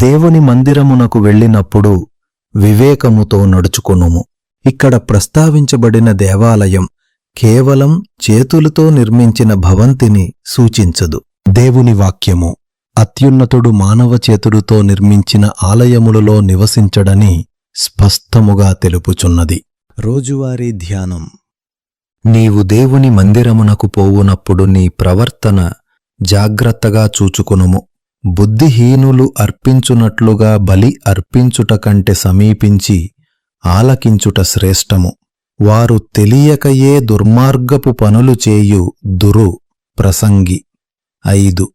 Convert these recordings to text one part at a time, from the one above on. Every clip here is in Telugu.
దేవుని మందిరమునకు వెళ్ళినప్పుడు వివేకముతో నడుచుకొనుము. ఇక్కడ ప్రస్తావించబడిన దేవాలయం కేవలం చేతులతో నిర్మించిన భవంతిని సూచించదు. దేవుని వాక్యము అత్యున్నతుడు మానవ చేతుడుతో నిర్మించిన ఆలయములలో నివసించడని స్పష్టముగా తెలుపుచున్నది. రోజువారీ ధ్యానం. నీవు దేవుని మందిరమునకు పోవునప్పుడు నీ ప్రవర్తన జాగ్రత్తగా చూచుకొనుము. బుద్ధిహీనులు అర్పించునట్లుగా బలి అర్పించుట కంటే సమీపించి ఆలకించుట శ్రేష్టము. వారు తెలియకయే దుర్మార్గపు పనులు చేయు దురు ప్రసంగి. ఐదు.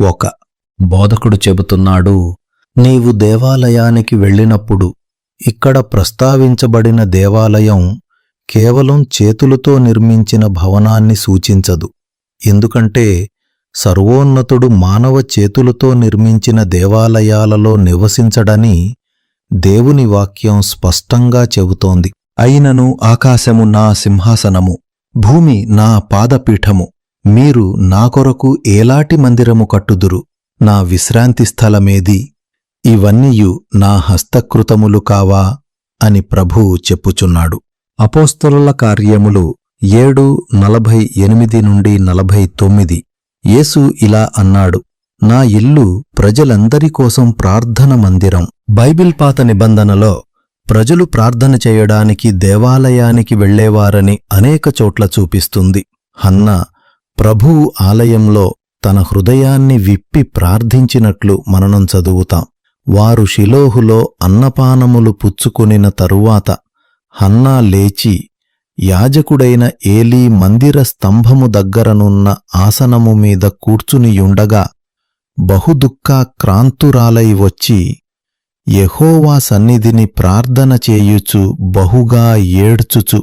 ఒక. బోధకుడు చెబుతున్నాడు నీవు దేవాలయానికి వెళ్ళినప్పుడు ఇక్కడ ప్రస్తావించబడిన దేవాలయం కేవలం చేతులతో నిర్మించిన భవనాన్ని సూచించదు. ఎందుకంటే సర్వోన్నతుడు మానవ చేతులతో నిర్మించిన దేవాలయాలలో నివసించడని దేవుని వాక్యం స్పష్టంగా చెబుతోంది. అయినను ఆకాశము నా సింహాసనము భూమి నా పాదపీఠము మీరు నా కొరకు ఏలాటి మందిరము కట్టుదురు నా విశ్రాంతి స్థలమేది ఇవన్నీయు నా హస్తకృతములు కావా అని ప్రభువు చెప్పుచున్నాడు. అపోస్తలుల కార్యములు ఏడు నలభై ఎనిమిది నుండి నలభై తొమ్మిది. యేసు ఇలా అన్నాడు నా ఇల్లు ప్రజలందరి కోసం ప్రార్థన మందిరం. బైబిల్ పాత నిబంధనలో ప్రజలు ప్రార్థన చేయడానికి దేవాలయానికి వెళ్ళేవారని అనేక చోట్ల చూపిస్తుంది. హన్న ప్రభువు ఆలయంలో తన హృదయాన్ని విప్పి ప్రార్థించినట్లు మననం చదువుతాం. వారు షిలోహులో అన్నపానములు పుచ్చుకొనిన తరువాత హన్నా లేచి యాజకుడైన ఏలీ మందిర స్తంభము దగ్గరనున్న ఆసనము మీద కూర్చునియుండగా బహుదుఃఖాక్రాంతురాలై వచ్చి యెహోవా సన్నిధిని ప్రార్థన చేయుచు బహుగా ఏడ్చుచు.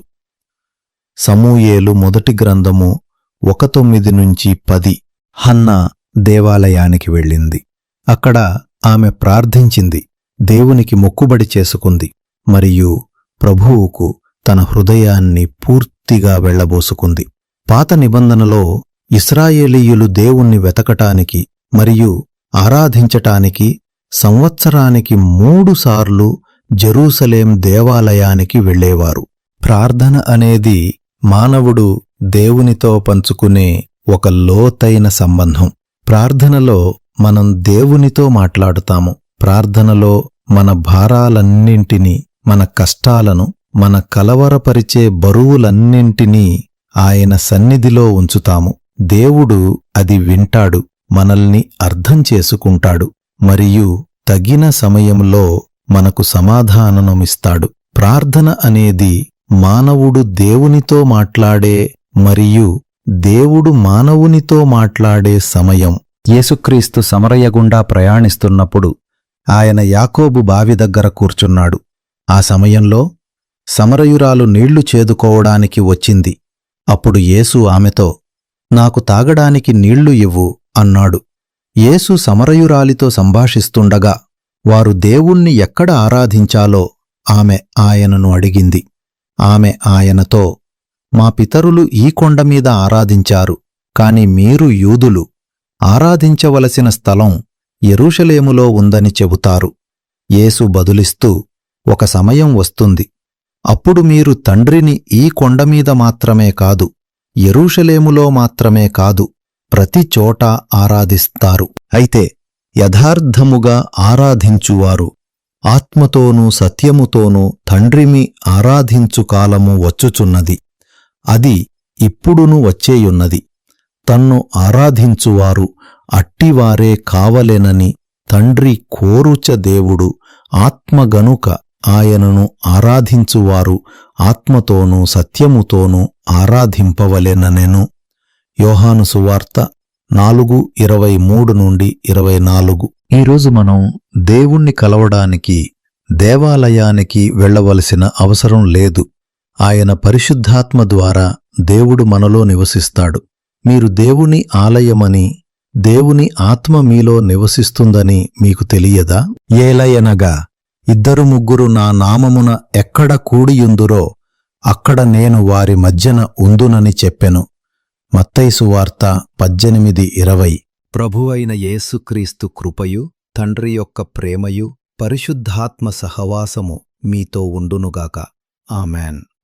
సమూయేలు మొదటి గ్రంథము ఒక తొమ్మిది నుంచి పది. హన్న దేవాలయానికి వెళ్ళింది. అక్కడ ఆమె ప్రార్థించింది దేవునికి మొక్కుబడి చేసుకుంది మరియు ప్రభువుకు తన హృదయాన్ని పూర్తిగా వెళ్ళబోసుకుంది పాత నిబంధనలో ఇస్రాయేలీయులు దేవుణ్ణి వెతకటానికి మరియు ఆరాధించటానికి సంవత్సరానికి మూడుసార్లు జెరూసలేం దేవాలయానికి వెళ్ళేవారు. ప్రార్థన అనేది మానవుడు దేవునితో పంచుకునే ఒక లోతైన సంబంధం. ప్రార్థనలో మనం దేవునితో మాట్లాడుతాము. ప్రార్థనలో మన భారాలన్నింటినీ మన కష్టాలను మన కలవరపరిచే బరువులన్నింటినీ ఆయన సన్నిధిలో ఉంచుతాము. దేవుడు అది వింటాడు మనల్ని అర్థం చేసుకుంటాడు మరియు తగిన సమయంలో మనకు సమాధానమిస్తాడు ప్రార్థన అనేది మానవుడు దేవునితో మాట్లాడే మరియు దేవుడు మానవునితో మాట్లాడే సమయం. యేసుక్రీస్తు సమరయ్యగుండా ప్రయాణిస్తున్నప్పుడు ఆయన యాకోబు బావి దగ్గర కూర్చున్నాడు. ఆ సమయంలో సమరయురాలు నీళ్ళు చేదుకోవడానికి వచ్చింది. అప్పుడు యేసు ఆమెతో నాకు తాగడానికి నీళ్ళు ఇవ్వు అన్నాడు. యేసు సమరయురాలితో సంభాషిస్తుండగా వారు దేవుణ్ణి ఎక్కడ ఆరాధించాలో ఆమె ఆయనను అడిగింది. ఆమె ఆయనతో మా పితరులు ఈ కొండమీద ఆరాధించారు కాని మీరు యూదులు ఆరాధించవలసిన స్థలం ఎరూషలేములో ఉందని చెబుతారు. యేసు బదులిస్తూ ఒక సమయం వస్తుంది. అప్పుడు మీరు తండ్రిని ఈ కొండమీద మాత్రమే కాదు ఎరూషలేములో మాత్రమే కాదు ప్రతి చోట ఆరాధిస్తారు. అయితే యథార్థముగా ఆరాధించువారు. ఆత్మతోనూ సత్యముతోనూ తండ్రిమి ఆరాధించు కాలము వచ్చుచున్నది. అది ఇప్పుడును వచ్చేయున్నది. తన్ను ఆరాధించువారు అట్టివారే కావలెనని తండ్రి కోరుచ దేవుడు ఆత్మగనుక ఆయనను ఆరాధించువారు ఆత్మతోనూ సత్యముతోనూ ఆరాధింపవలెననెను. యోహాను సువార్త నాలుగు ఇరవై మూడు నుండి ఇరవై నాలుగు. ఈరోజు మనం దేవుణ్ణి కలవడానికి దేవాలయానికి వెళ్ళవలసిన అవసరం లేదు. ఆయన పరిశుద్ధాత్మ ద్వారా దేవుడు మనలో నివసిస్తాడు. మీరు దేవుని ఆలయమని దేవుని ఆత్మ మీలో నివసిస్తుందని మీకు తెలియదా? ఏలయనగా ఇద్దరు ముగ్గురు నా నామమున ఎక్కడ కూడియుందురో అక్కడ నేను వారి మధ్యన ఉందునని చెప్పెను. మత్తైసు వార్త పద్దెనిమిది ఇరవై. ప్రభువైన యేసుక్రీస్తు కృపయు తండ్రి యొక్క ప్రేమయు పరిశుద్ధాత్మ సహవాసము మీతో ఉండునుగాక. ఆమెన్.